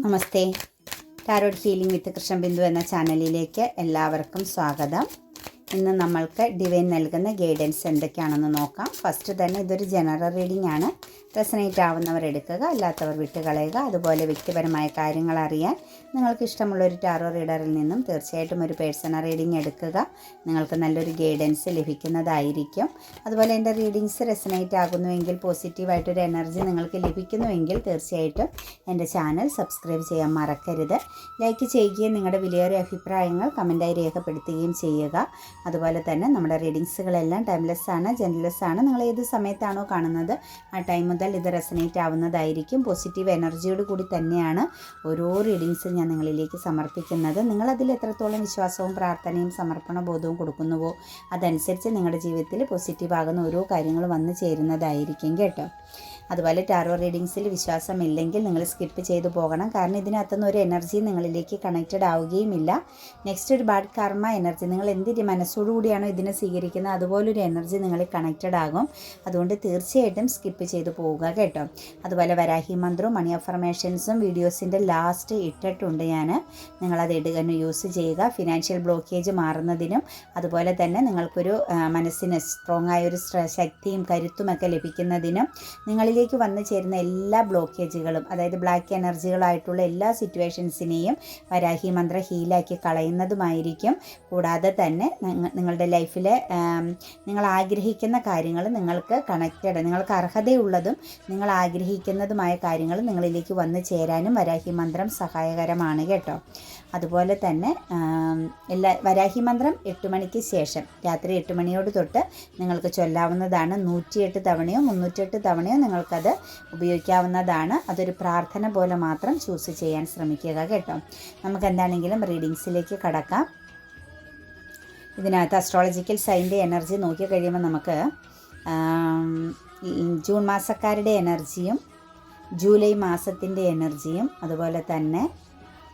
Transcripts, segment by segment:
Namaste. Tarot healing with Krishna Bindu എന്ന ചാനലിലേക്ക് എല്ലാവർക്കും സ്വാഗതം. ഇന്ന് നമ്മൾക്ക് ഡിവൈൻ നൽകുന്ന ഗൈഡൻസ് എന്തൊക്കെയാണെന്ന് നോക്കാം. ഫസ്റ്റ് തന്നെ ഇതൊരു ജനറൽ റീഡിംഗ് ആണ്. റെസനേറ്റ് ആവുന്നവർ എടുക്കുക അല്ലാത്തവർ വിട്ടുകളയുക. അതുപോലെ വ്യക്തിപരമായ കാര്യങ്ങൾ അറിയാൻ നിങ്ങൾക്ക് ഇഷ്ടമുള്ള ഒരു ടാറോ റീഡറിൽ നിന്നും തീർച്ചയായിട്ടും ഒരു പേഴ്സണൽ റീഡിംഗ് എടുക്കുക. നിങ്ങൾക്ക് നല്ലൊരു ഗൈഡൻസ് ലഭിക്കുന്നതായിരിക്കും. അതുപോലെ എന്റെ റീഡിങ്സ് റെസനേറ്റ് ആകുന്നുവെങ്കിൽ പോസിറ്റീവായിട്ടൊരു എനർജി നിങ്ങൾക്ക് ലഭിക്കുന്നുവെങ്കിൽ തീർച്ചയായിട്ടും എന്റെ ചാനൽ സബ്സ്ക്രൈബ് ചെയ്യാൻ മറക്കരുത്. ലൈക്ക് ചെയ്യുകയും നിങ്ങളുടെ വിലയേറിയ അഭിപ്രായങ്ങൾ കമന്റായി രേഖപ്പെടുത്തുകയും ചെയ്യുക. അതുപോലെ തന്നെ നമ്മുടെ റീഡിങ്സുകളെല്ലാം ടൈംലെസ് ആണ് ജെൻലെസ് ആണ് നിങ്ങൾ ഏത് സമയത്താണോ കാണുന്നത് ആ ടൈം ഇത് റെസനേറ്റ് ആവുന്നതായിരിക്കും. പോസിറ്റീവ് എനർജിയോട് കൂടി തന്നെയാണ് ഓരോ റീഡിങ്സും ഞാൻ നിങ്ങളിലേക്ക് സമർപ്പിക്കുന്നത്. നിങ്ങളതിൽ എത്രത്തോളം വിശ്വാസവും പ്രാർത്ഥനയും സമർപ്പണ ബോധവും കൊടുക്കുന്നുവോ അതനുസരിച്ച് നിങ്ങളുടെ ജീവിതത്തിൽ പോസിറ്റീവ് ആകുന്ന ഓരോ കാര്യങ്ങളും വന്നു ചേരുന്നതായിരിക്കും കേട്ടോ. അതുപോലെ ടാറോ റീഡിങ്സിൽ വിശ്വാസമില്ലെങ്കിൽ നിങ്ങൾ സ്കിപ്പ് ചെയ്തു പോകണം. കാരണം ഇതിനകത്തുനിന്ന് ഒരു എനർജി നിങ്ങളിലേക്ക് കണക്റ്റഡ് ആവുകയുമില്ല. നെക്സ്റ്റ് ഒരു ബാഡ് കർമ്മ എനർജി നിങ്ങൾ എന്ത് മനസ്സോടുകൂടിയാണോ ഇതിനെ സ്വീകരിക്കുന്നത്? അതുപോലൊരു എനർജി നിങ്ങളിൽ കണക്റ്റഡ് ആകും. അതുകൊണ്ട് തീർച്ചയായിട്ടും സ്കിപ്പ് ചെയ്തു പോവുക കേട്ടോ. അതുപോലെ വരാഹി മന്ത്രവും മണി അഫർമേഷൻസും വീഡിയോസിന്റെ ലാസ്റ്റ് ഇട്ടിട്ടുണ്ട് ഞാൻ നിങ്ങളത് ഇടുക യൂസ് ചെയ്യുക. ഫിനാൻഷ്യൽ ബ്ലോക്കേജ് മാറുന്നതിനും അതുപോലെ തന്നെ നിങ്ങൾക്കൊരു മനസ്സിന് സ്ട്രോങ് ആയ ഒരു ശക്തിയും കരുത്തുമൊക്കെ ലഭിക്കുന്നതിനും നിങ്ങളിലേക്ക് വന്നു ചേരുന്ന എല്ലാ ബ്ലോക്കേജുകളും അതായത് ബ്ലാക്ക് എനർജികളായിട്ടുള്ള എല്ലാ സിറ്റുവേഷൻസിനെയും വരാഹി മന്ത്ര ഹീലാക്കി കളയുന്നതുമായിരിക്കും. കൂടാതെ തന്നെ നിങ്ങളുടെ ലൈഫിലെ നിങ്ങൾ ആഗ്രഹിക്കുന്ന കാര്യങ്ങൾ നിങ്ങൾക്ക് കണക്റ്റഡ് നിങ്ങൾക്ക് അർഹതയുള്ളതും നിങ്ങൾ ആഗ്രഹിക്കുന്നതുമായ കാര്യങ്ങൾ നിങ്ങളിലേക്ക് വന്നു ചേരാനും വരാഹി മന്ത്രം സഹായകരമാണ് കേട്ടോ. അതുപോലെ തന്നെ എല്ലാ വരാഹി മന്ത്രം എട്ട് മണിക്ക് ശേഷം രാത്രി എട്ട് മണിയോട് തൊട്ട് നിങ്ങൾക്ക് ചൊല്ലാവുന്നതാണ് നൂറ്റിയെട്ട് തവണയോ മുന്നൂറ്റെട്ട് തവണയോ നിങ്ങൾക്കത് ഉപയോഗിക്കാവുന്നതാണ്. അതൊരു പ്രാർത്ഥന പോലെ മാത്രം ചൂസ് ചെയ്യാൻ ശ്രമിക്കുക കേട്ടോ. നമുക്ക് എന്താണെങ്കിലും റീഡിങ്സിലേക്ക് കടക്കാം. ഇതിനകത്ത് അസ്ട്രോളജിക്കൽ സൈന്റെ എനർജി നോക്കി കഴിയുമ്പോൾ നമുക്ക് ജൂൺ മാസക്കാരുടെ എനർജിയും ജൂലൈ മാസത്തിന്റെ എനർജിയും അതുപോലെ തന്നെ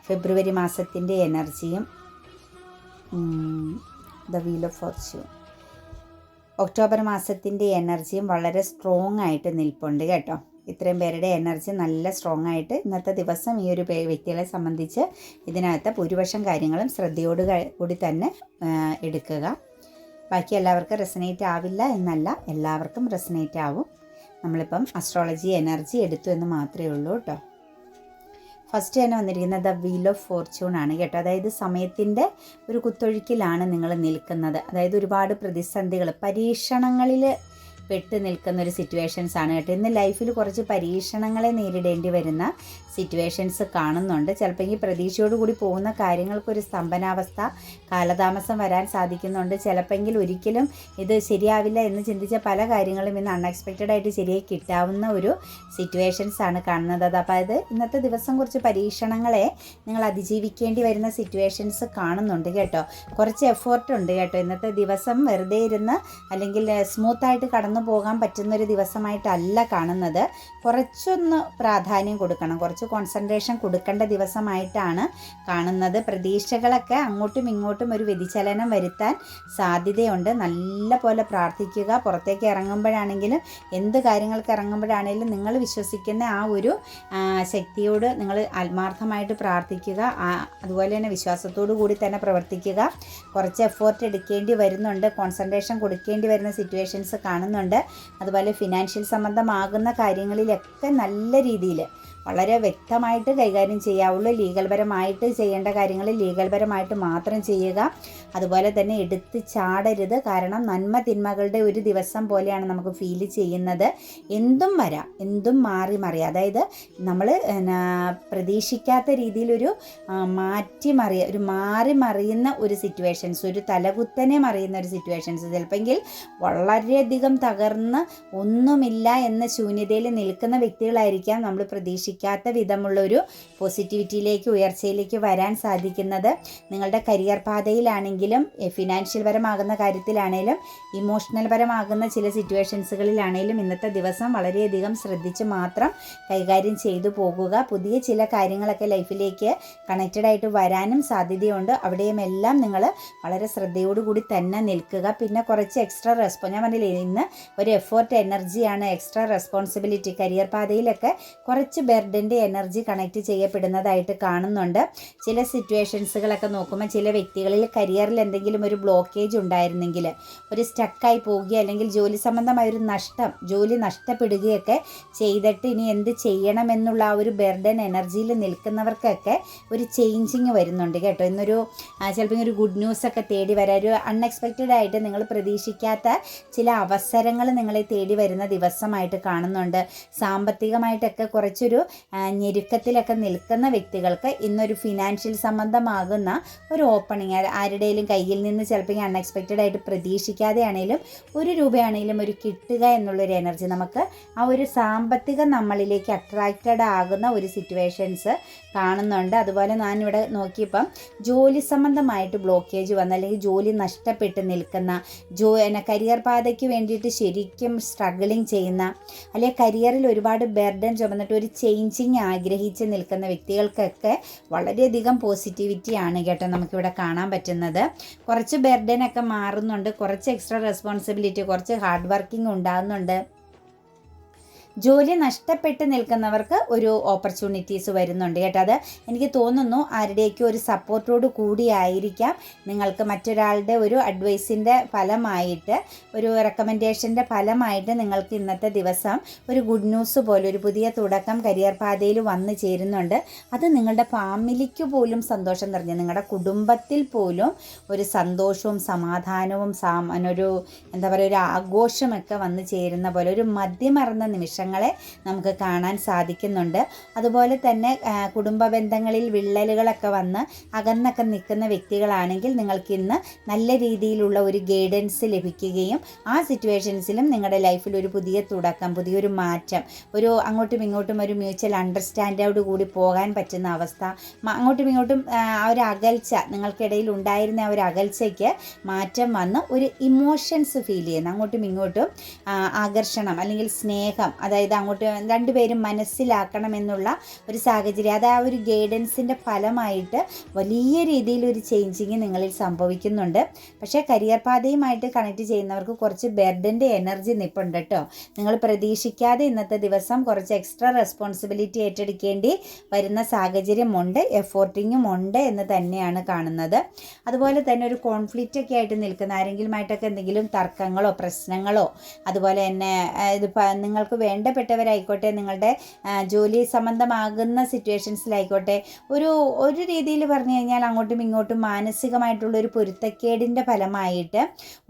ഫെബ്രുവരി മാസത്തിന്റെ എനർജിയും the wheel of fortune October മാസത്തിന്റെ എനർജിയും വളരെ സ്ട്രോങ് ആയിട്ട് നിൽപ്പുണ്ട് കേട്ടോ. ഇത്രയും പേരുടെ എനർജി നല്ല സ്ട്രോങ് ആയിട്ട് ഇന്നത്തെ ദിവസം ഈ ഒരു വ്യക്തികളെ സംബന്ധിച്ച് ഇതിനകത്ത് ഭൂരിപക്ഷം കാര്യങ്ങളും ശ്രദ്ധയോട് കൂടി തന്നെ എടുക്കുക. ബാക്കി എല്ലാവർക്കും റെസനേറ്റ് ആവില്ല എന്നല്ല എല്ലാവർക്കും റെസനേറ്റ് ആവും. നമ്മളിപ്പം അസ്ട്രോളജി എനർജി എടുത്തു എന്ന് മാത്രമേ ഉള്ളൂ കേട്ടോ. ഫസ്റ്റ് തന്നെ വന്നിരിക്കുന്നത് ദ വീൽ ഓഫ് ഫോർച്യൂൺ ആണ് കേട്ടോ. അതായത് സമയത്തിന്റെ ഒരു കുത്തൊഴുക്കിലാണ് നിങ്ങൾ നിൽക്കുന്നത്. അതായത് ഒരുപാട് പ്രതിസന്ധികൾ പരീക്ഷണങ്ങളിൽ പെട്ട് നിൽക്കുന്ന ഒരു സിറ്റുവേഷൻസ് ആണ് കേട്ടോ. ഇന്ന് ലൈഫിൽ കുറച്ച് പരീക്ഷണങ്ങളെ നേരിടേണ്ടി വരുന്ന സിറ്റുവേഷൻസ് കാണുന്നുണ്ട്. ചിലപ്പോൾ ഈ പ്രതീക്ഷയോടുകൂടി പോകുന്ന കാര്യങ്ങൾക്കൊരു സ്തംഭനാവസ്ഥ കാലതാമസം വരാൻ സാധിക്കുന്നുണ്ട്. ചിലപ്പോൾ ഒരിക്കലും ഇത് ശരിയാവില്ല എന്ന് ചിന്തിച്ച പല കാര്യങ്ങളും ഇന്ന് അൺഎക്സ്പെക്റ്റഡ് ആയിട്ട് ശരിയായി കിട്ടാവുന്ന ഒരു സിറ്റുവേഷൻസ് ആണ് കാണുന്നത്. അത് അപ്പോൾ അത് ഇന്നത്തെ ദിവസം കുറച്ച് പരീക്ഷണങ്ങളെ നിങ്ങൾ അതിജീവിക്കേണ്ടി വരുന്ന സിറ്റുവേഷൻസ് കാണുന്നുണ്ട് കേട്ടോ. കുറച്ച് എഫേർട്ട് ഉണ്ട് കേട്ടോ. ഇന്നത്തെ ദിവസം വെറുതെ ഇരുന്ന് അല്ലെങ്കിൽ സ്മൂത്തായിട്ട് കടന്നു പോകാൻ പറ്റുന്നൊരു ദിവസമായിട്ടല്ല കാണുന്നത്. കുറച്ചൊന്ന് പ്രാധാന്യം കൊടുക്കണം. കുറച്ച് കോൺസെൻട്രേഷൻ കൊടുക്കേണ്ട ദിവസമായിട്ടാണ് കാണുന്നത്. പ്രതീക്ഷകളൊക്കെ അങ്ങോട്ടും ഇങ്ങോട്ടും ഒരു വ്യതിചലനം വരുത്താൻ സാധ്യതയുണ്ട്. നല്ല പോലെ പ്രാർത്ഥിക്കുക. പുറത്തേക്ക് ഇറങ്ങുമ്പോഴാണെങ്കിലും എന്ത് കാര്യങ്ങൾക്ക് ഇറങ്ങുമ്പോഴാണെങ്കിലും നിങ്ങൾ വിശ്വസിക്കുന്ന ആ ഒരു ശക്തിയോട് നിങ്ങൾ ആത്മാർത്ഥമായിട്ട് പ്രാർത്ഥിക്കുക. അതുപോലെ തന്നെ വിശ്വാസത്തോടു കൂടി തന്നെ പ്രവർത്തിക്കുക. കുറച്ച് എഫേർട്ട് എടുക്കേണ്ടി വരുന്നുണ്ട്. കോൺസെൻട്രേഷൻ കൊടുക്കേണ്ടി വരുന്ന സിറ്റുവേഷൻസ് കാണുന്നുണ്ട്. അതുപോലെ ഫിനാൻഷ്യൽ സംബന്ധമാകുന്ന കാര്യങ്ങളിലൊക്കെ നല്ല രീതിയിൽ വളരെ വ്യക്തമായിട്ട് കൈകാര്യം ചെയ്യാവുള്ളൂ. ലീഗൽപരമായിട്ട് ചെയ്യേണ്ട കാര്യങ്ങൾ ലീഗൽപരമായിട്ട് മാത്രം ചെയ്യുക. അതുപോലെ തന്നെ എടുത്ത് ചാടരുത്. കാരണം നന്മ തിന്മകളുടെ ഒരു ദിവസം പോലെയാണ് നമുക്ക് ഫീൽ ചെയ്യുന്നത്. എന്തും വരാം. എന്തും മാറി മറിയാം. അതായത് നമ്മൾ പ്രതീക്ഷിക്കാത്ത രീതിയിലൊരു മാറ്റി മറിയ ഒരു മാറി മറിയുന്ന ഒരു സിറ്റുവേഷൻസ് ഒരു തലകുത്തനെ മറിയുന്ന ഒരു സിറ്റുവേഷൻസ് ചിലപ്പോൾ വളരെയധികം തകർന്ന് ഒന്നുമില്ല എന്ന ശൂന്യതയിൽ നിൽക്കുന്ന വ്യക്തികളായിരിക്കാം നമ്മൾ പ്രതീക്ഷിക്കാത്ത വിധമുള്ള ഒരു പോസിറ്റിവിറ്റിയിലേക്ക് ഉയർച്ചയിലേക്ക് വരാൻ സാധിക്കുന്നത്. നിങ്ങളുടെ കരിയർ പാതയിലാണെങ്കിലും ഫിനാൻഷ്യൽ പരമാകുന്ന കാര്യത്തിലാണേലും ഇമോഷണൽ പരമാകുന്ന ചില സിറ്റുവേഷൻസുകളിലാണേലും ഇന്നത്തെ ദിവസം വളരെയധികം ശ്രദ്ധിച്ച് മാത്രം കൈകാര്യം ചെയ്തു പോകുക. പുതിയ ചില കാര്യങ്ങളൊക്കെ ലൈഫിലേക്ക് കണക്റ്റഡ് ആയിട്ട് വരാനും സാധ്യതയുണ്ട്. അവിടെയും എല്ലാം നിങ്ങൾ വളരെ ശ്രദ്ധയോടുകൂടി തന്നെ നിൽക്കുക. പിന്നെ കുറച്ച് എക്സ്ട്രാ റെസ്പോൺ ഞാൻ പറഞ്ഞില്ലേ ഇന്ന് ഒരു എഫേർട്ട് എനർജിയാണ് എക്സ്ട്രാ റെസ്പോൺസിബിലിറ്റി കരിയർ പാതയിലൊക്കെ കുറച്ച് ബെർഡിന്റെ എനർജി കണക്ട് ചെയ്യപ്പെടുന്നതായിട്ട് കാണുന്നുണ്ട്. ചില സിറ്റുവേഷൻസുകളൊക്കെ നോക്കുമ്പോൾ ചില വ്യക്തികളിൽ കരിയറിൽ എന്തെങ്കിലും ഒരു ബ്ലോക്കേജ് ഉണ്ടായിരുന്നെങ്കിൽ ഒരു സ്റ്റക്കായി പോവുകയോ അല്ലെങ്കിൽ ജോലി സംബന്ധമായ ഒരു നഷ്ടം ജോലി നഷ്ടപ്പെടുകയൊക്കെ ചെയ്തിട്ട് ഇനി എന്ത് ചെയ്യണമെന്നുള്ള ആ ഒരു ബെർഡൻ എനർജിയിൽ നിൽക്കുന്നവർക്കൊക്കെ ഒരു ചേഞ്ചിങ് വരുന്നുണ്ട് കേട്ടോ. ഇന്നൊരു ചിലപ്പോൾ ഒരു ഗുഡ് ന്യൂസ് ഒക്കെ തേടി വരാം. ഒരു അൺഎക്സ്പെക്റ്റഡ് ആയിട്ട് നിങ്ങൾ പ്രതീക്ഷിക്കാത്ത ചില അവസരങ്ങൾ നിങ്ങളെ തേടി വരുന്ന ദിവസമായിട്ട് കാണുന്നുണ്ട്. സാമ്പത്തികമായിട്ടൊക്കെ കുറച്ചൊരു ഞെരുക്കത്തിലൊക്കെ നിൽക്കുന്ന വ്യക്തികൾക്ക് ഇന്നൊരു ഫിനാൻഷ്യൽ സംബന്ധമാകുന്ന ഒരു ഓപ്പണിങ് ആരുടെയും കയ്യിൽ നിന്ന് ചിലപ്പോൾ അൺഎക്സ്പെക്റ്റഡ് ആയിട്ട് പ്രതീക്ഷിക്കാതെ ആണെങ്കിലും ഒരു രൂപയാണെങ്കിലും ഒരു കിട്ടുക എന്നുള്ളൊരു എനർജി നമുക്ക് ആ ഒരു സാമ്പത്തിക നമ്മളിലേക്ക് അട്രാക്റ്റഡ് ആകുന്ന ഒരു സിറ്റുവേഷൻസ് കാണുന്നുണ്ട്. അതുപോലെ ഞാനിവിടെ നോക്കിയപ്പം ജോലി സംബന്ധമായിട്ട് ബ്ലോക്കേജ് വന്ന അല്ലെങ്കിൽ ജോലി നഷ്ടപ്പെട്ട് നിൽക്കുന്ന ജോ എന്നെ കരിയർ പാതയ്ക്ക് വേണ്ടിയിട്ട് ശരിക്കും സ്ട്രഗിളിങ് ചെയ്യുന്ന അല്ലെങ്കിൽ കരിയറിൽ ഒരുപാട് ബെർഡൻ ചുമന്നിട്ട് ഒരു ചേഞ്ചിങ് ആഗ്രഹിച്ച് നിൽക്കുന്ന വ്യക്തികൾക്കൊക്കെ വളരെയധികം പോസിറ്റിവിറ്റിയാണ് കേട്ടോ നമുക്കിവിടെ കാണാൻ പറ്റുന്നത്. കുറച്ച് ബെർഡനൊക്കെ മാറുന്നുണ്ട്. കുറച്ച് എക്സ്ട്രാ റെസ്പോൺസിബിലിറ്റി കുറച്ച് ഹാർഡ് വർക്കിംഗ് ഉണ്ടാകുന്നുണ്ട് ജോലി നഷ്ടപ്പെട്ട് നിൽക്കുന്നവർക്ക് ഒരു ഓപ്പർച്യൂണിറ്റീസ് വരുന്നുണ്ട് കേട്ടോ. അത് എനിക്ക് തോന്നുന്നു ആരുടെയൊക്കെ ഒരു സപ്പോർട്ടോട് കൂടിയായിരിക്കാം. നിങ്ങൾക്ക് മറ്റൊരാളുടെ ഒരു അഡ്വൈസിന്റെ ഫലമായിട്ട് ഒരു റെക്കമെൻഡേഷന്റെ ഫലമായിട്ട് നിങ്ങൾക്ക് ഇന്നത്തെ ദിവസം ഒരു ഗുഡ് ന്യൂസ് പോലെ ഒരു പുതിയ തുടക്കം കരിയർ പാതയിൽ വന്നു ചേരുന്നുണ്ട്. അത് നിങ്ങളുടെ ഫാമിലിക്ക് പോലും സന്തോഷം നിറഞ്ഞു നിങ്ങളുടെ കുടുംബത്തിൽ പോലും ഒരു സന്തോഷവും സമാധാനവും ഒരു എന്താ പറയുക ഒരു ആഘോഷമൊക്കെ വന്നു ചേരുന്ന പോലെ ഒരു മദ്യമറന്ന നിമിഷം മാറ്റങ്ങളെ നമുക്ക് കാണാൻ സാധിക്കുന്നുണ്ട്. അതുപോലെ തന്നെ കുടുംബ ബന്ധങ്ങളിൽ വിള്ളലുകളൊക്കെ വന്ന് അകന്നൊക്കെ നിൽക്കുന്ന വ്യക്തികളാണെങ്കിൽ നിങ്ങൾക്ക് ഇന്ന് നല്ല രീതിയിലുള്ള ഒരു ഗൈഡൻസ് ലഭിക്കുകയും ആ സിറ്റുവേഷൻസിലും നിങ്ങളുടെ ലൈഫിൽ ഒരു പുതിയ തുടക്കം പുതിയൊരു മാറ്റം ഒരു അങ്ങോട്ടും ഇങ്ങോട്ടും ഒരു മ്യൂച്വൽ അണ്ടർസ്റ്റാൻഡോട് കൂടി പോകാൻ പറ്റുന്ന അവസ്ഥ അങ്ങോട്ടും ഇങ്ങോട്ടും ആ ഒരു അകൽച്ച നിങ്ങൾക്കിടയിൽ ഉണ്ടായിരുന്ന ആ ഒരു അകൽച്ചയ്ക്ക് മാറ്റം വന്ന് ഒരു ഇമോഷൻസ് ഫീൽ ചെയ്യുന്ന അങ്ങോട്ടും ഇങ്ങോട്ടും ആകർഷണം അല്ലെങ്കിൽ സ്നേഹം അതായത് അതായത് അങ്ങോട്ട് രണ്ടുപേരും മനസ്സിലാക്കണമെന്നുള്ള ഒരു സാഹചര്യം. അത് ആ ഒരു ഗൈഡൻസിന്റെ ഫലമായിട്ട് വലിയ രീതിയിൽ ഒരു ചേഞ്ചിങ് നിങ്ങളിൽ സംഭവിക്കുന്നുണ്ട്. പക്ഷേ കരിയർ പാതയുമായിട്ട് കണക്ട് ചെയ്യുന്നവർക്ക് കുറച്ച് ബെർഡന്റെ എനർജി നിൽപ്പുണ്ട് കേട്ടോ. നിങ്ങൾ പ്രതീക്ഷിക്കാതെ ഇന്നത്തെ ദിവസം കുറച്ച് എക്സ്ട്രാ റെസ്പോൺസിബിലിറ്റി ഏറ്റെടുക്കേണ്ടി വരുന്ന സാഹചര്യമുണ്ട് എഫോർട്ടിങ്ങും ഉണ്ട് എന്ന് തന്നെയാണ് കാണുന്നത്. അതുപോലെ തന്നെ ഒരു കോൺഫ്ലിക്റ്റ് ഒക്കെ ആയിട്ട് നിൽക്കുന്ന ആരെങ്കിലുമായിട്ടൊക്കെ എന്തെങ്കിലും തർക്കങ്ങളോ പ്രശ്നങ്ങളോ അതുപോലെ തന്നെ ഇത് നിങ്ങൾക്ക് വേണ്ട വേണ്ടപ്പെട്ടവരായിക്കോട്ടെ നിങ്ങളുടെ ജോലി സംബന്ധമാകുന്ന സിറ്റുവേഷൻസിലായിക്കോട്ടെ ഒരു ഒരു രീതിയിൽ പറഞ്ഞു കഴിഞ്ഞാൽ അങ്ങോട്ടും ഇങ്ങോട്ടും മാനസികമായിട്ടുള്ള ഒരു പൊരുത്തക്കേടിന്റെ ഫലമായിട്ട്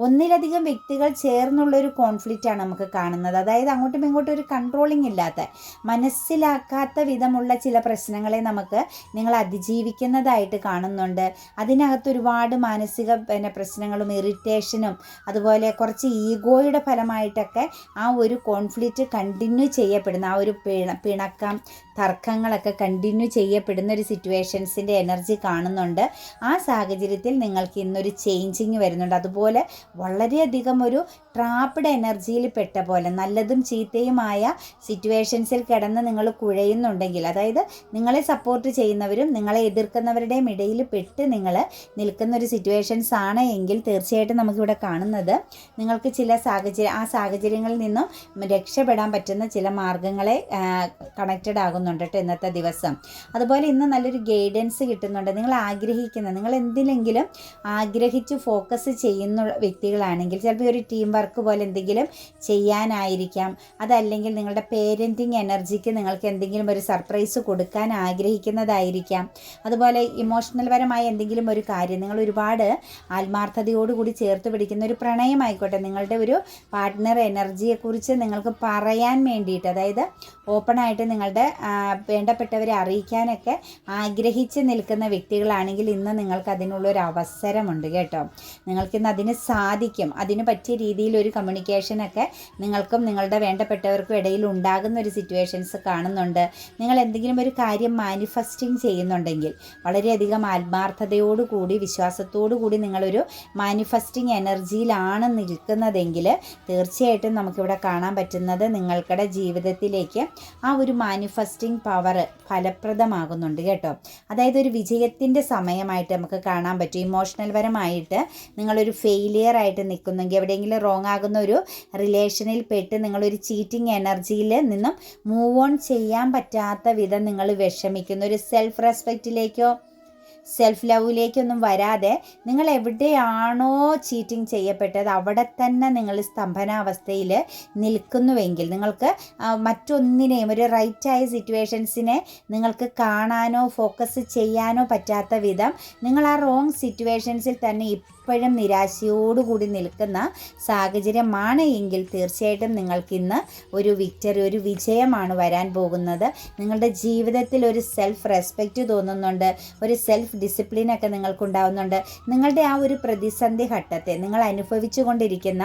ഒന്നിലധികം വ്യക്തികൾ ചേർന്നുള്ള ഒരു കോൺഫ്ലിക്റ്റാണ് നമുക്ക് കാണുന്നത്. അതായത് അങ്ങോട്ടും ഇങ്ങോട്ടും ഒരു കൺട്രോളിംഗ് ഇല്ലാത്ത മനസ്സിലാക്കാത്ത വിധമുള്ള ചില പ്രശ്നങ്ങളെ നമുക്ക് നിങ്ങൾ അതിജീവിക്കുന്നതായിട്ട് കാണുന്നുണ്ട്. അതിനകത്ത് ഒരുപാട് മാനസിക പിന്നെ പ്രശ്നങ്ങളും ഇറിറ്റേഷനും അതുപോലെ കുറച്ച് ഈഗോയുടെ ഫലമായിട്ടൊക്കെ ആ ഒരു കോൺഫ്ലിക്റ്റ് കണ്ടിന്യൂ കണ്ടിന്യൂ ചെയ്യപ്പെടുന്ന ആ ഒരു പിണ പിണക്കം തർക്കങ്ങളൊക്കെ കണ്ടിന്യൂ ചെയ്യപ്പെടുന്ന ഒരു സിറ്റുവേഷൻസിന്റെ എനർജി കാണുന്നുണ്ട്. ആ സാഹചര്യത്തിൽ നിങ്ങൾക്ക് ഇന്നൊരു ചേഞ്ചിങ് വരുന്നുണ്ട്. അതുപോലെ വളരെയധികം ഒരു ട്രാപ്ഡ് എനർജിയിൽ പെട്ട പോലെ നല്ലതും ചീത്തയുമായ സിറ്റുവേഷൻസിൽ കിടന്ന് നിങ്ങൾ കുഴയുന്നുണ്ടെങ്കിൽ അതായത് നിങ്ങളെ സപ്പോർട്ട് ചെയ്യുന്നവരും നിങ്ങളെ എതിർക്കുന്നവരുടെയും ഇടയിൽ പെട്ട് നിങ്ങൾ നിൽക്കുന്ന ഒരു സിറ്റുവേഷൻസ് ആണ് എങ്കിൽ തീർച്ചയായിട്ടും നമുക്കിവിടെ കാണുന്നത് നിങ്ങൾക്ക് ചില സാഹചര്യം ആ സാഹചര്യങ്ങളിൽ നിന്നും രക്ഷപ്പെടാൻ പറ്റുന്ന ചില മാർഗങ്ങളെ കണക്റ്റഡ് ആകുന്നുണ്ട് കേട്ടോ ഇന്നത്തെ ദിവസം. അതുപോലെ ഇന്ന് നല്ലൊരു ഗൈഡൻസ് കിട്ടുന്നുണ്ട്. നിങ്ങൾ ആഗ്രഹിക്കുന്ന നിങ്ങൾ എന്തിലെങ്കിലും ആഗ്രഹിച്ച് ഫോക്കസ് ചെയ്യുന്ന വ്യക്തികളാണെങ്കിൽ ചിലപ്പോൾ ഒരു ടീം വർക്ക് പോലെ എന്തെങ്കിലും ചെയ്യാനായിരിക്കാം. അതല്ലെങ്കിൽ നിങ്ങളുടെ പേരന്റിങ് എനർജിക്ക് നിങ്ങൾക്ക് എന്തെങ്കിലും ഒരു സർപ്രൈസ് കൊടുക്കാൻ ആഗ്രഹിക്കുന്നതായിരിക്കാം. അതുപോലെ ഇമോഷണൽ പരമായ എന്തെങ്കിലും ഒരു കാര്യം നിങ്ങൾ ഒരുപാട് ആത്മാർത്ഥതയോടുകൂടി ചേർത്ത് പിടിക്കുന്ന ഒരു പ്രണയമായിക്കോട്ടെ നിങ്ങളുടെ ഒരു പാർട്ട്ണർ എനർജിയെക്കുറിച്ച് നിങ്ങൾക്ക് പറയാൻ വേണ്ടിയിട്ട് അതായത് ഓപ്പണായിട്ട് നിങ്ങളുടെ വേണ്ടപ്പെട്ടവരെ അറിയിക്കാനൊക്കെ ആഗ്രഹിച്ച് നിൽക്കുന്ന വ്യക്തികളാണെങ്കിൽ ഇന്ന് നിങ്ങൾക്ക് അതിനുള്ളൊരു അവസരമുണ്ട് കേട്ടോ. നിങ്ങൾക്കിന്ന് അതിന് സാധിക്കും. അതിന് പറ്റിയ രീതിയിൽ ഒരു കമ്മ്യൂണിക്കേഷനൊക്കെ നിങ്ങൾക്കും നിങ്ങളുടെ വേണ്ടപ്പെട്ടവർക്കും ഇടയിൽ ഉണ്ടാകുന്ന ഒരു സിറ്റുവേഷൻസ് കാണുന്നുണ്ട്. നിങ്ങൾ എന്തെങ്കിലും ഒരു കാര്യം മാനിഫെസ്റ്റിംഗ് ചെയ്യുന്നുണ്ടെങ്കിൽ വളരെയധികം ആത്മാർത്ഥതയോടുകൂടി വിശ്വാസത്തോടു കൂടി നിങ്ങളൊരു മാനിഫെസ്റ്റിംഗ് എനർജിയിലാണ് നിൽക്കുന്നതെങ്കിൽ തീർച്ചയായിട്ടും നമുക്കിവിടെ കാണാൻ പറ്റുന്നത് നിങ്ങൾക്കുടെ ജീവിതത്തിലേക്ക് ആ ഒരു മാനിഫെസ്റ്റിംഗ് പവർ ഫലപ്രദമാകുന്നുണ്ട് കേട്ടോ. അതായത് ഒരു വിജയത്തിന്റെ സമയമായിട്ട് നമുക്ക് കാണാൻ പറ്റും. ഇമോഷണൽ പരമായിട്ട് നിങ്ങളൊരു ഫെയിലിയർ ആയിട്ട് നിൽക്കുന്നെങ്കിൽ എവിടെയെങ്കിലും സ്ട്രോങ് ആകുന്ന ഒരു റിലേഷനിൽ പെട്ട് നിങ്ങളൊരു ചീറ്റിംഗ് എനർജിയിൽ നിന്നും മൂവ് ഓൺ ചെയ്യാൻ പറ്റാത്ത വിധം നിങ്ങൾ വിഷമിക്കുന്ന. ഒരു സെൽഫ് റെസ്പെക്റ്റിലേക്കോ സെൽഫ് ലവിലേക്കൊന്നും വരാതെ നിങ്ങൾ എവിടെയാണോ ചീറ്റിംഗ് ചെയ്യപ്പെട്ടത് അവിടെ തന്നെ നിങ്ങൾ സ്തംഭനാവസ്ഥയിൽ നിൽക്കുന്നുവെങ്കിൽ നിങ്ങൾക്ക് മറ്റൊന്നിനെയും ഒരു റൈറ്റായ സിറ്റുവേഷൻസിനെ നിങ്ങൾക്ക് കാണാനോ ഫോക്കസ് ചെയ്യാനോ പറ്റാത്ത വിധം നിങ്ങൾ ആ റോങ് സിറ്റുവേഷൻസിൽ തന്നെ ഇപ്പോഴും നിരാശയോടുകൂടി നിൽക്കുന്ന സാഹചര്യമാണ് എങ്കിൽ തീർച്ചയായിട്ടും നിങ്ങൾക്കിന്ന് ഒരു വിക്ടറി ഒരു വിജയമാണ് വരാൻ പോകുന്നത്. നിങ്ങളുടെ ജീവിതത്തിൽ ഒരു സെൽഫ് റെസ്പെക്റ്റ് തോന്നുന്നുണ്ട് ഒരു സെൽഫ് ഡിസിപ്ലിനൊക്കെ നിങ്ങൾക്കുണ്ടാവുന്നുണ്ട്. നിങ്ങളുടെ ആ ഒരു പ്രതിസന്ധി ഘട്ടത്തെ നിങ്ങൾ അനുഭവിച്ചുകൊണ്ടിരിക്കുന്ന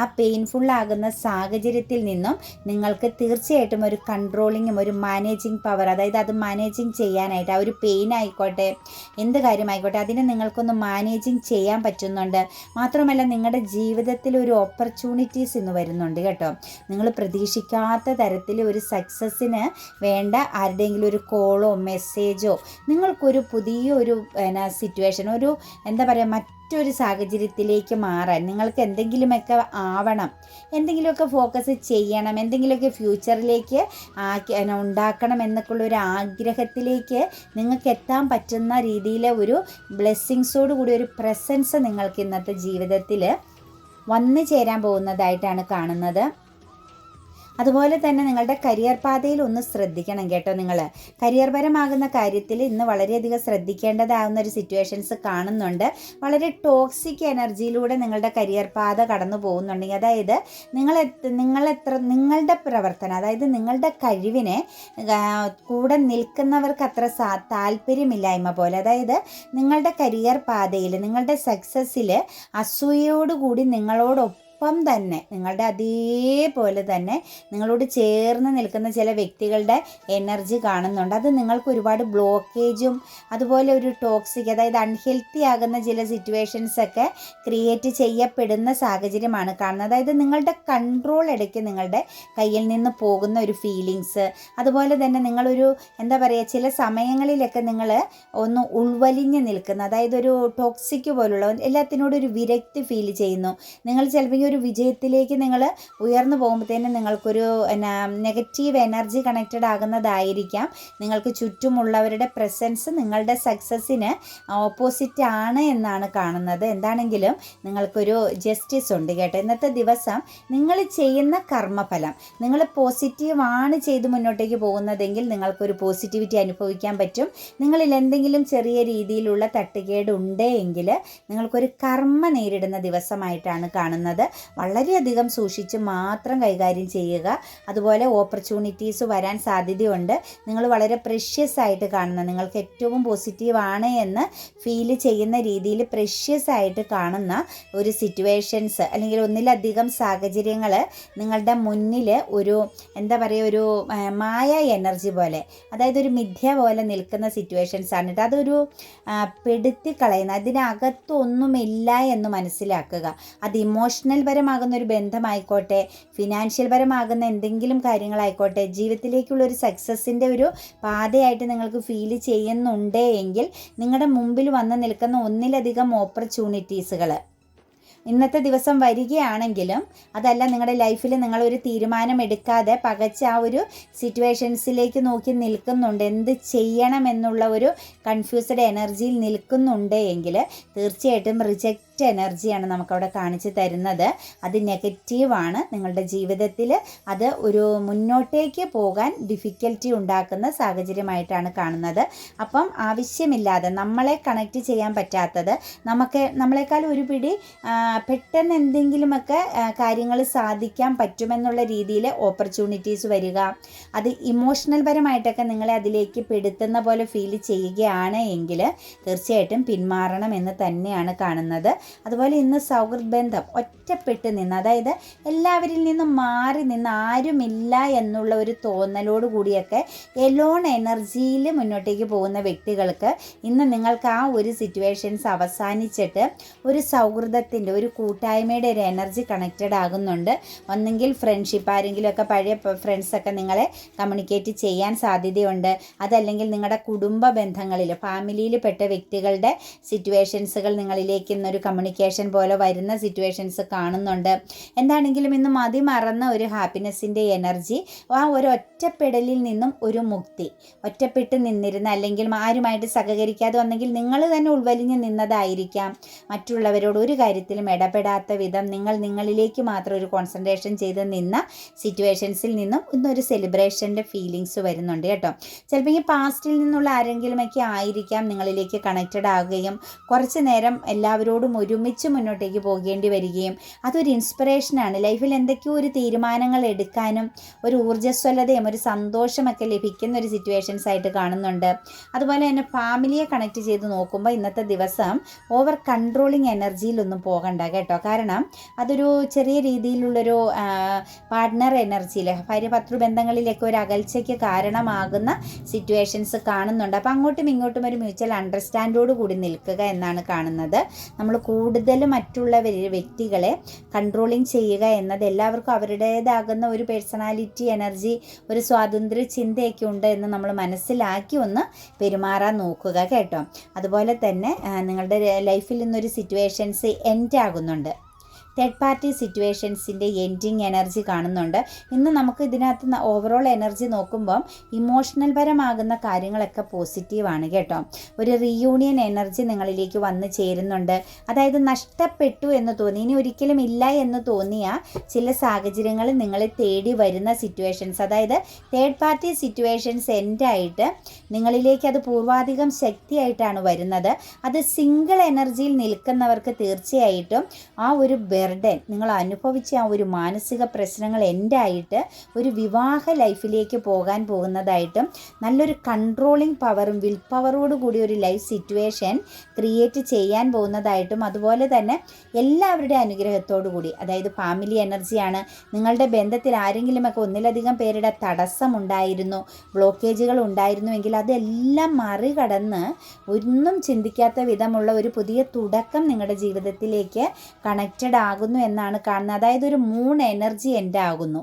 ആ പെയിൻഫുള്ളാകുന്ന സാഹചര്യത്തിൽ നിന്നും നിങ്ങൾക്ക് തീർച്ചയായിട്ടും ഒരു കൺട്രോളിങ്ങും ഒരു മാനേജിങ് പവർ അതായത് അത് മാനേജിങ് ചെയ്യാനായിട്ട് ആ ഒരു പെയിൻ ആയിക്കോട്ടെ എന്ത് കാര്യമായിക്കോട്ടെ അതിനെ നിങ്ങൾക്കൊന്ന് മാനേജിങ് ചെയ്യാൻ പറ്റുന്നുണ്ട്. മാത്രമല്ല നിങ്ങളുടെ ജീവിതത്തിൽ ഒരു ഓപ്പർച്യൂണിറ്റീസ് ഇന്ന് വരുന്നുണ്ട് കേട്ടോ. നിങ്ങൾ പ്രതീക്ഷിക്കാത്ത തരത്തിൽ ഒരു സക്സസ്സിന് വേണ്ട ആരുടെയെങ്കിലും ഒരു കോളോ മെസ്സേജോ നിങ്ങൾക്കൊരു പുതിയ ഒരു എന്നാ സിറ്റുവേഷൻ ഒരു എന്താ പറയുക മറ്റൊരു സാഹചര്യത്തിലേക്ക് മാറാൻ നിങ്ങൾക്ക് എന്തെങ്കിലുമൊക്കെ ആവണം എന്തെങ്കിലുമൊക്കെ ഫോക്കസ് ചെയ്യണം എന്തെങ്കിലുമൊക്കെ ഫ്യൂച്ചറിലേക്ക് ആക്കി ഉണ്ടാക്കണം എന്നൊക്കെയുള്ള ഒരു ആഗ്രഹത്തിലേക്ക് നിങ്ങൾക്ക് എത്താൻ പറ്റുന്ന രീതിയിലെ ഒരു ബ്ലെസ്സിങ്സോട് കൂടി ഒരു പ്രസൻസ് നിങ്ങൾക്ക് ഇന്നത്തെ ജീവിതത്തിൽ വന്നു ചേരാൻ പോകുന്നതായിട്ടാണ് കാണുന്നത്. അതുപോലെ തന്നെ നിങ്ങളുടെ കരിയർ പാതയിൽ ഒന്ന് ശ്രദ്ധിക്കണം കേട്ടോ നിങ്ങൾ കരിയർ പരമാകുന്ന കാര്യത്തിൽ ഇന്ന് വളരെയധികം ശ്രദ്ധിക്കേണ്ടതാകുന്ന ഒരു സിറ്റുവേഷൻസ് കാണുന്നുണ്ട്. വളരെ ടോക്സിക് എനർജിയിലൂടെ നിങ്ങളുടെ കരിയർ പാത കടന്നു പോകുന്നുണ്ടെങ്കിൽ അതായത് നിങ്ങൾ നിങ്ങളെത്ര നിങ്ങളുടെ പ്രവർത്തനം അതായത് നിങ്ങളുടെ കഴിവിനെ കൂടെ നിൽക്കുന്നവർക്ക് അത്ര സാ താല്പര്യമില്ലായ്മ പോലെ അതായത് നിങ്ങളുടെ കരിയർ പാതയിൽ നിങ്ങളുടെ സക്സസ്സിൽ അസൂയയോടുകൂടി നിങ്ങളോടൊപ്പം ഒപ്പം തന്നെ നിങ്ങളുടെ അതേപോലെ തന്നെ നിങ്ങളോട് ചേർന്ന് നിൽക്കുന്ന ചില വ്യക്തികളുടെ എനർജി കാണുന്നുണ്ട്. അത് നിങ്ങൾക്ക് ഒരുപാട് ബ്ലോക്കേജും അതുപോലെ ഒരു ടോക്സിക് അതായത് അൺഹെൽത്തി ആകുന്ന ചില സിറ്റുവേഷൻസൊക്കെ ക്രിയേറ്റ് ചെയ്യപ്പെടുന്ന സാഹചര്യമാണ് കാണുന്നത്. അതായത് നിങ്ങളുടെ കൺട്രോൾ ഇടയ്ക്ക് നിങ്ങളുടെ കയ്യിൽ നിന്ന് പോകുന്ന ഒരു ഫീലിങ്സ് അതുപോലെ തന്നെ നിങ്ങളൊരു എന്താ പറയുക ചില സമയങ്ങളിലൊക്കെ നിങ്ങൾ ഒന്ന് ഉൾവലിഞ്ഞ് നിൽക്കുന്ന അതായത് ഒരു ടോക്സിക് പോലുള്ള എല്ലാത്തിനോടും ഒരു വിരക്തി ഫീൽ ചെയ്യുന്നു. നിങ്ങൾ ചിലപ്പോൾ ഒരു വിജയത്തിലേക്ക് നിങ്ങൾ ഉയർന്നു പോകുമ്പോഴത്തേനും നിങ്ങൾക്കൊരു എന്നാ നെഗറ്റീവ് എനർജി കണക്റ്റഡ് ആകുന്നതായിരിക്കാം. നിങ്ങൾക്ക് ചുറ്റുമുള്ളവരുടെ പ്രസൻസ് നിങ്ങളുടെ സക്സസ്സിന് ഓപ്പോസിറ്റ് ആണ് എന്നാണ് കാണുന്നത്. എന്താണെങ്കിലും നിങ്ങൾക്കൊരു ജസ്റ്റിസ് ഉണ്ട് കേട്ടോ. ഇന്നത്തെ ദിവസം നിങ്ങൾ ചെയ്യുന്ന കർമ്മഫലം നിങ്ങൾ പോസിറ്റീവ് ആണ് ചെയ്ത് മുന്നോട്ടേക്ക് പോകുന്നതെങ്കിൽ നിങ്ങൾക്കൊരു പോസിറ്റിവിറ്റി അനുഭവിക്കാൻ പറ്റും. നിങ്ങളിൽ എന്തെങ്കിലും ചെറിയ രീതിയിലുള്ള തട്ടുകേട് ഉണ്ട് എങ്കിൽ നിങ്ങൾക്കൊരു കർമ്മ നേരിടുന്ന ദിവസമായിട്ടാണ് കാണുന്നത്. വളരെയധികം സൂക്ഷിച്ച് മാത്രം കൈകാര്യം ചെയ്യുക. അതുപോലെ ഓപ്പർച്യൂണിറ്റീസ് വരാൻ സാധ്യതയുണ്ട്. നിങ്ങൾ വളരെ പ്രഷ്യസ് ആയിട്ട് കാണുന്ന നിങ്ങൾക്ക് ഏറ്റവും പോസിറ്റീവ് ആണ് എന്ന് ഫീൽ ചെയ്യുന്ന രീതിയിൽ പ്രഷ്യസ് ആയിട്ട് കാണുന്ന ഒരു സിറ്റുവേഷൻസ് അല്ലെങ്കിൽ ഒന്നിലധികം സാഹചര്യങ്ങൾ നിങ്ങളുടെ മുന്നിൽ ഒരു എന്താ പറയുക ഒരു മായ എനർജി പോലെ അതായത് ഒരു മിഥ്യ പോലെ നിൽക്കുന്ന സിറ്റുവേഷൻസ് ആണ് കേട്ടോ. അതൊരു പെടുത്തി കളയുന്ന അതിനകത്തൊന്നുമില്ല എന്ന് മനസ്സിലാക്കുക. അത് ഇമോഷണൽ പരമാകുന്ന ഒരു ബന്ധമായിക്കോട്ടെ ഫിനാൻഷ്യൽ പരമാകുന്ന എന്തെങ്കിലും കാര്യങ്ങളായിക്കോട്ടെ ജീവിതത്തിലേക്കുള്ള ഒരു സക്സസ്സിന്റെ ഒരു പാതയായിട്ട് നിങ്ങൾക്ക് ഫീൽ ചെയ്യുന്നുണ്ട് എങ്കിൽ നിങ്ങളുടെ മുമ്പിൽ വന്ന് നിൽക്കുന്ന ഒന്നിലധികം ഓപ്പർച്യൂണിറ്റീസുകൾ ഇന്നത്തെ ദിവസം വരികയാണെങ്കിലും അതല്ല നിങ്ങളുടെ ലൈഫിൽ നിങ്ങളൊരു തീരുമാനം എടുക്കാതെ പകച്ച ആ ഒരു സിറ്റുവേഷൻസിലേക്ക് നോക്കി നിൽക്കുന്നുണ്ട്. എന്ത് ചെയ്യണം എന്നുള്ള ഒരു കൺഫ്യൂസ്ഡ് എനർജിയിൽ നിൽക്കുന്നുണ്ട് എങ്കിൽ തീർച്ചയായിട്ടും റിജക്റ്റ് എനർജിയാണ് നമുക്കവിടെ കാണിച്ചു തരുന്നത്. അത് നെഗറ്റീവാണ് നിങ്ങളുടെ ജീവിതത്തിൽ അത് ഒരു മുന്നോട്ടേക്ക് പോകാൻ ഡിഫിക്കൽറ്റി ഉണ്ടാക്കുന്ന സാഹചര്യമായിട്ടാണ് കാണുന്നത്. അപ്പം ആവശ്യമില്ലാതെ നമ്മളെ കണക്റ്റ് ചെയ്യാൻ പറ്റാത്തത് നമുക്ക് നമ്മളെക്കാൾ ഒരു പിടി പെട്ടെന്ന് എന്തെങ്കിലുമൊക്കെ കാര്യങ്ങൾ സാധിക്കാൻ പറ്റുമെന്നുള്ള രീതിയിൽ ഓപ്പർച്യൂണിറ്റീസ് വരിക അത് ഇമോഷണൽ പരമായിട്ടൊക്കെ നിങ്ങളെ അതിലേക്ക് പെടുത്തുന്ന പോലെ ഫീൽ ചെയ്യുകയാണ് എങ്കിൽ തീർച്ചയായിട്ടും പിന്മാറണം എന്ന് തന്നെയാണ് കാണുന്നത്. അതുപോലെ ഇന്ന് സൗഹൃദ ബന്ധം ഒറ്റപ്പെട്ട് നിന്ന് അതായത് എല്ലാവരിൽ നിന്നും മാറി നിന്ന് ആരുമില്ല എന്നുള്ള ഒരു തോന്നലോട് കൂടിയൊക്കെ എലോൺ എനർജിയിൽ മുന്നോട്ടേക്ക് പോകുന്ന വ്യക്തികൾക്ക് ഇന്ന് നിങ്ങൾക്ക് ആ ഒരു സിറ്റുവേഷൻസ് അവസാനിച്ചിട്ട് ഒരു സൗഹൃദത്തിന്റെ ഒരു കൂട്ടായ്മയുടെ ഒരു എനർജി കണക്റ്റഡ് ആകുന്നുണ്ട്. ഒന്നെങ്കിൽ ഫ്രണ്ട്ഷിപ്പ് ആരെങ്കിലുമൊക്കെ പഴയ ഫ്രണ്ട്സൊക്കെ നിങ്ങളെ കമ്മ്യൂണിക്കേറ്റ് ചെയ്യാൻ സാധ്യതയുണ്ട്. അതല്ലെങ്കിൽ നിങ്ങളുടെ കുടുംബ ബന്ധങ്ങളിൽ ഫാമിലിയിൽ പെട്ട വ്യക്തികളുടെ സിറ്റുവേഷൻസുകൾ നിങ്ങളിലേക്ക് ഇന്നൊരു കമ്മ്യൂണിക്കേഷൻ പോലെ വരുന്ന സിറ്റുവേഷൻസ് കാണുന്നുണ്ട്. എന്താണെങ്കിലും ഇന്ന് മതി മറന്ന ഒരു ഹാപ്പിനെസ്സിന്റെ എനർജി ആ ഒരു ഒറ്റപ്പെടലിൽ നിന്നും ഒരു മുക്തി. ഒറ്റപ്പെട്ട് നിന്നിരുന്ന അല്ലെങ്കിൽ ആരുമായിട്ട് സഹകരിക്കാതെ വന്നെങ്കിൽ നിങ്ങൾ തന്നെ ഉൾവലിഞ്ഞ് നിന്നതായിരിക്കാം. മറ്റുള്ളവരോട് ഒരു കാര്യത്തിലും ഇടപെടാത്ത വിധം നിങ്ങൾ നിങ്ങളിലേക്ക് മാത്രം ഒരു കോൺസെൻട്രേഷൻ ചെയ്ത് നിന്ന സിറ്റുവേഷൻസിൽ നിന്നും ഇന്നൊരു സെലിബ്രേഷന്റെ ഫീലിങ്സ് വരുന്നുണ്ട് കേട്ടോ. ചിലപ്പോൾ ഈ പാസ്റ്റിൽ നിന്നുള്ള ആരെങ്കിലുമൊക്കെ ആയിരിക്കാം നിങ്ങളിലേക്ക് കണക്റ്റഡ് ആകുകയും കുറച്ച് നേരം എല്ലാവരോടും ഒരുമിച്ച് മുന്നോട്ടേക്ക് പോകേണ്ടി വരികയും അതൊരു ഇൻസ്പിറേഷനാണ് ലൈഫിൽ എന്തൊക്കെയോ ഒരു തീരുമാനങ്ങൾ എടുക്കാനും ഒരു ഊർജസ്വലതയും ഒരു സന്തോഷമൊക്കെ ലഭിക്കുന്ന ഒരു സിറ്റുവേഷൻസ് ആയിട്ട് കാണുന്നുണ്ട്. അതുപോലെ തന്നെ ഫാമിലിയെ കണക്ട് ചെയ്ത് നോക്കുമ്പോൾ ഇന്നത്തെ ദിവസം ഓവർ കൺട്രോളിങ് എനർജിയിലൊന്നും പോകണ്ട കേട്ടോ. കാരണം അതൊരു ചെറിയ രീതിയിലുള്ളൊരു പാർട്ട്ണർ എനർജിയിൽ ഭാര്യ ഭർത്തൃബന്ധങ്ങളിലൊക്കെ ഒരു അകൽച്ചയ്ക്ക് കാരണമാകുന്ന സിറ്റുവേഷൻസ് കാണുന്നുണ്ട്. അപ്പോൾ അങ്ങോട്ടും ഇങ്ങോട്ടും ഒരു മ്യൂച്വൽ അണ്ടർസ്റ്റാൻഡോട് കൂടി നിൽക്കുക എന്നാണ് കാണുന്നത്. നമ്മൾ കൂടുതൽ മറ്റുള്ള വ്യക്തികളെ കൺട്രോളിങ് ചെയ്യുക എന്നത് എല്ലാവർക്കും അവരുടേതാകുന്ന ഒരു പേഴ്സണാലിറ്റി എനർജി ഒരു സ്വാതന്ത്ര്യ ചിന്തയൊക്കെ ഉണ്ട് എന്ന് നമ്മൾ മനസ്സിലാക്കി ഒന്ന് പെരുമാറാൻ നോക്കുക കേട്ടോ. അതുപോലെ തന്നെ നിങ്ങളുടെ ലൈഫിൽ നിന്നൊരു സിറ്റുവേഷൻസ് എൻഡ് ആകുന്നുണ്ട്. തേർഡ് പാർട്ടി സിറ്റുവേഷൻസിന്റെ എൻഡിങ് എനർജി കാണുന്നുണ്ട്. ഇന്ന് നമുക്ക് ഇതിനകത്ത് ഓവറോൾ എനർജി നോക്കുമ്പം ഇമോഷണൽ പരമാകുന്ന കാര്യങ്ങളൊക്കെ പോസിറ്റീവാണ് കേട്ടോ. ഒരു റീയൂണിയൻ എനർജി നിങ്ങളിലേക്ക് വന്ന് ചേരുന്നുണ്ട്. അതായത് നഷ്ടപ്പെട്ടു എന്ന് തോന്നി ഇനി ഒരിക്കലും ഇല്ല എന്ന് തോന്നിയ ചില സാഹചര്യങ്ങൾ നിങ്ങളെ തേടി വരുന്ന സിറ്റുവേഷൻസ് അതായത് തേർഡ് പാർട്ടി സിറ്റുവേഷൻസ് എൻഡായിട്ട് നിങ്ങളിലേക്ക് അത് പൂർവാധികം ശക്തിയായിട്ടാണ് വരുന്നത്. അത് സിംഗിൾ എനർജിയിൽ നിൽക്കുന്നവർക്ക് തീർച്ചയായിട്ടും ആ ഒരു ബെർഡൻ നിങ്ങൾ അനുഭവിച്ച ആ ഒരു മാനസിക പ്രശ്നങ്ങൾ എൻഡായിട്ട് ഒരു വിവാഹ ലൈഫിലേക്ക് പോകാൻ പോകുന്നതായിട്ടും നല്ലൊരു കൺട്രോളിങ് പവറും വിൽ പവറോട് കൂടി ഒരു ലൈഫ് സിറ്റുവേഷൻ ക്രിയേറ്റ് ചെയ്യാൻ പോകുന്നതായിട്ടും അതുപോലെ തന്നെ എല്ലാവരുടെ അനുഗ്രഹത്തോടു കൂടി അതായത് ഫാമിലി എനർജിയാണ് നിങ്ങളുടെ ബന്ധത്തിൽ ആരെങ്കിലുമൊക്കെ ഒന്നിലധികം പേരുടെ തടസ്സമുണ്ടായിരുന്നു ബ്ലോക്കേജുകൾ ഉണ്ടായിരുന്നുവെങ്കിൽ അതെല്ലാം മറികടന്ന് ഒന്നും ചിന്തിക്കാത്ത വിധമുള്ള ഒരു പുതിയ തുടക്കം നിങ്ങളുടെ ജീവിതത്തിലേക്ക് കണക്റ്റഡ് ആകുന്നു എന്നാണ് കാണുന്നത്. അതായത് ഒരു മൂൺ എനർജി എന്റെ ആകുന്നു.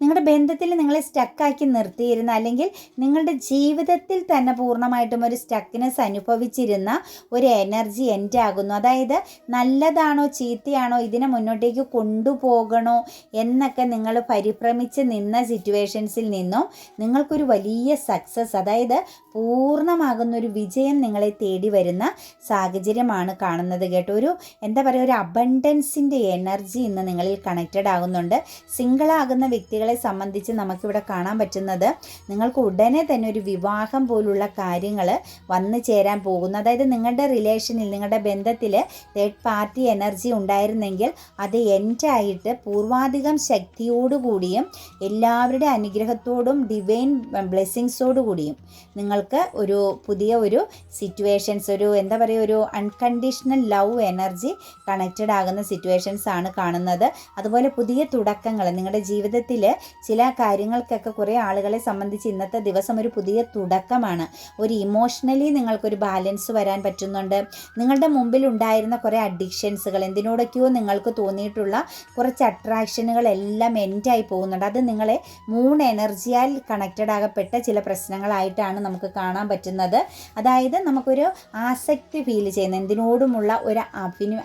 നിങ്ങളുടെ ബന്ധത്തിൽ നിങ്ങളെ സ്റ്റക്കാക്കി നിർത്തിയിരുന്ന അല്ലെങ്കിൽ നിങ്ങളുടെ ജീവിതത്തിൽ തന്നെ പൂർണമായിട്ടും ഒരു സ്റ്റക്കിനെസ് അനുഭവിച്ചിരുന്ന ഒരു എനർജി എന്റെ ആകുന്നു. അതായത് നല്ലതാണോ ചീത്തയാണോ ഇതിനെ മുന്നോട്ടേക്ക് കൊണ്ടുപോകണോ എന്നൊക്കെ നിങ്ങൾ പരിഭ്രമിച്ച് നിന്ന സിറ്റുവേഷൻസിൽ നിന്നും നിങ്ങൾക്കൊരു വലിയ സക്സസ് അതായത് പൂർണമാകുന്ന ഒരു വിജയം നിങ്ങളെ തേടി വരുന്ന സാഹചര്യമാണ് കാണുന്നത് കേട്ടോ. ഒരു എന്താ പറയുക ഒരു അബണ്ടൻസിന്റെ എനർജി ഇന്ന് നിങ്ങളിൽ കണക്റ്റഡ് ആകുന്നുണ്ട്. സിംഗിളാകുന്ന വ്യക്തികളെ കുടുംബങ്ങളെ സംബന്ധിച്ച് നമുക്കിവിടെ കാണാൻ പറ്റുന്നത് നിങ്ങൾക്ക് ഉടനെ തന്നെ ഒരു വിവാഹം പോലുള്ള കാര്യങ്ങൾ വന്നു ചേരാൻ പോകുന്നു. അതായത് നിങ്ങളുടെ റിലേഷനിൽ നിങ്ങളുടെ ബന്ധത്തിൽ തേർഡ് പാർട്ടി എനർജി ഉണ്ടായിരുന്നെങ്കിൽ അത് എന്റായിട്ട് പൂർവാധികം ശക്തിയോടുകൂടിയും എല്ലാവരുടെ അനുഗ്രഹത്തോടും ഡിവൈൻ ബ്ലെസ്സിങ്സോടു കൂടിയും നിങ്ങൾക്ക് ഒരു പുതിയ ഒരു സിറ്റുവേഷൻസ് ഒരു എന്താ പറയുക ഒരു അൺകണ്ടീഷണൽ ലവ് എനർജി കണക്റ്റഡ് ആകുന്ന സിറ്റുവേഷൻസ് ആണ് കാണുന്നത്. അതുപോലെ പുതിയ തുടക്കങ്ങൾ നിങ്ങളുടെ ജീവിതത്തിൽ ചില കാര്യങ്ങൾക്കൊക്കെ കുറേ ആളുകളെ സംബന്ധിച്ച് ഇന്നത്തെ ദിവസം ഒരു പുതിയ തുടക്കമാണ്. ഒരു ഇമോഷണലി നിങ്ങൾക്കൊരു ബാലൻസ് വരാൻ പറ്റുന്നുണ്ട്. നിങ്ങളുടെ മുമ്പിൽ ഉണ്ടായിരുന്ന കുറേ അഡിക്ഷൻസുകൾ എന്തിനോടൊക്കെയോ നിങ്ങൾക്ക് തോന്നിയിട്ടുള്ള കുറച്ച് അട്രാക്ഷനുകൾ എല്ലാം എൻഡായി പോകുന്നുണ്ട്. അത് നിങ്ങളെ മൂൺ എനർജിയാൽ കണക്റ്റഡ് ആകപ്പെട്ട ചില പ്രശ്നങ്ങളായിട്ടാണ് നമുക്ക് കാണാൻ പറ്റുന്നത്. അതായത് നമുക്കൊരു ആസക്തി ഫീൽ ചെയ്യുന്ന എന്തിനോടുമുള്ള ഒരു അഭിനു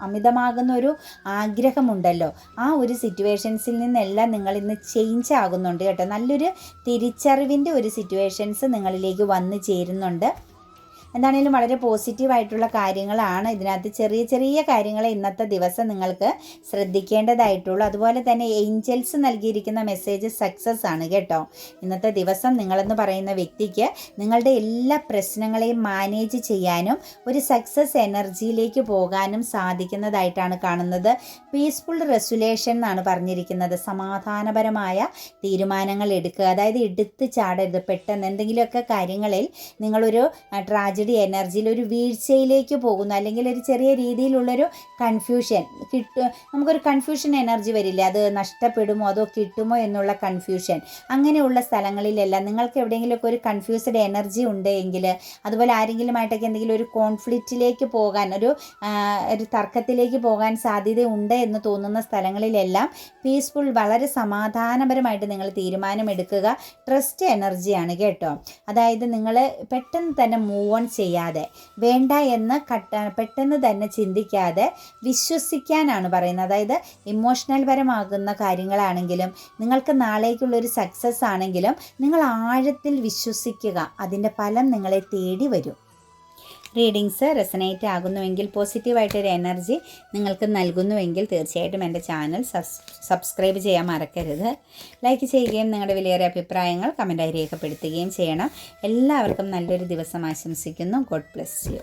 അമിതമാകുന്ന ഒരു ആഗ്രഹമുണ്ടല്ലോ. ആ ഒരു സിറ്റുവേഷൻസിൽ നിന്നെല്ലാം നിങ്ങൾ ഇന്ന് ചേഞ്ച് ആകുന്നുണ്ട് കേട്ടോ. നല്ലൊരു തിരിച്ചറിവിന്റെ ഒരു സിറ്റുവേഷൻസ് നിങ്ങളിലേക്ക് വന്നു ചേരുന്നുണ്ട്. എന്താണേലും വളരെ പോസിറ്റീവായിട്ടുള്ള കാര്യങ്ങളാണ് ഇതിനകത്ത് ചെറിയ ചെറിയ കാര്യങ്ങൾ ഇന്നത്തെ ദിവസം നിങ്ങൾക്ക് ശ്രദ്ധിക്കേണ്ടതായിട്ടുള്ളൂ. അതുപോലെ തന്നെ ഏഞ്ചൽസ് നൽകിയിരിക്കുന്ന മെസ്സേജ് സക്സസ് ആണ് കേട്ടോ. ഇന്നത്തെ ദിവസം നിങ്ങളെന്ന് പറയുന്ന വ്യക്തിക്ക് നിങ്ങളുടെ എല്ലാ പ്രശ്നങ്ങളെയും മാനേജ് ചെയ്യാനും ഒരു സക്സസ് എനർജിയിലേക്ക് പോകാനും സാധിക്കുന്നതായിട്ടാണ് കാണുന്നത്. പീസ്ഫുൾ റെസുലേഷൻ എന്നാണ് പറഞ്ഞിരിക്കുന്നത്. സമാധാനപരമായ തീരുമാനങ്ങൾ എടുക്കുക. അതായത് എടുത്ത് ചാടരുത്. പെട്ടെന്ന് എന്തെങ്കിലുമൊക്കെ കാര്യങ്ങളിൽ നിങ്ങളൊരു ട്രാജഡി ട്രാജഡി എനർജിയിൽ ഒരു വീഴ്ചയിലേക്ക് പോകുന്നു. അല്ലെങ്കിൽ ഒരു ചെറിയ രീതിയിലുള്ളൊരു കൺഫ്യൂഷൻ കിട്ടും നമുക്കൊരു കൺഫ്യൂഷൻ എനർജി വരില്ല? അത് നഷ്ടപ്പെടുമോ? അതോ കിട്ടുമോ എന്നുള്ള കൺഫ്യൂഷൻ അങ്ങനെയുള്ള സ്ഥലങ്ങളിലെല്ലാം നിങ്ങൾക്ക് എവിടെയെങ്കിലുമൊക്കെ ഒരു കൺഫ്യൂസ്ഡ് എനർജി ഉണ്ടെങ്കിൽ അതുപോലെ ആരെങ്കിലുമായിട്ടൊക്കെ എന്തെങ്കിലും ഒരു കോൺഫ്ലിക്റ്റിലേക്ക് പോകാൻ ഒരു ഒരു തർക്കത്തിലേക്ക് പോകാൻ സാധ്യത ഉണ്ട് എന്ന് തോന്നുന്ന സ്ഥലങ്ങളിലെല്ലാം പീസ്ഫുൾ വളരെ സമാധാനപരമായിട്ട് നിങ്ങൾ തീരുമാനമെടുക്കുക. ട്രസ്റ്റ് എനർജിയാണ് കേട്ടോ. അതായത് നിങ്ങൾ പെട്ടെന്ന് തന്നെ മൂവ് ഓൺ ചെയ്യാതെ വേണ്ട എന്ന് കട്ട പെട്ടെന്ന് തന്നെ ചിന്തിക്കാതെ വിശ്വസിക്കാനാണ് പറയുന്നത്. അതായത് ഇമോഷണൽ പരമാകുന്ന കാര്യങ്ങളാണെങ്കിലും നിങ്ങൾക്ക് നാളേക്കുള്ളൊരു സക്സസ് ആണെങ്കിലും നിങ്ങൾ ആഴത്തിൽ വിശ്വസിക്കുക. അതിന്റെ ഫലം നിങ്ങളെ തേടി വരും. റീഡിങ്സ് റെസനേറ്റ് ആകുന്നുവെങ്കിൽ പോസിറ്റീവായിട്ടൊരു എനർജി നിങ്ങൾക്ക് നൽകുന്നുവെങ്കിൽ തീർച്ചയായിട്ടും എന്റെ ചാനൽ സബ്സ്ക്രൈബ് ചെയ്യാൻ മറക്കരുത്. ലൈക്ക് ചെയ്യുകയും നിങ്ങളുടെ വിലയേറിയ അഭിപ്രായങ്ങൾ കമന്റായി രേഖപ്പെടുത്തുകയും ചെയ്യണം. എല്ലാവർക്കും നല്ലൊരു ദിവസം ആശംസിക്കുന്നു. God bless you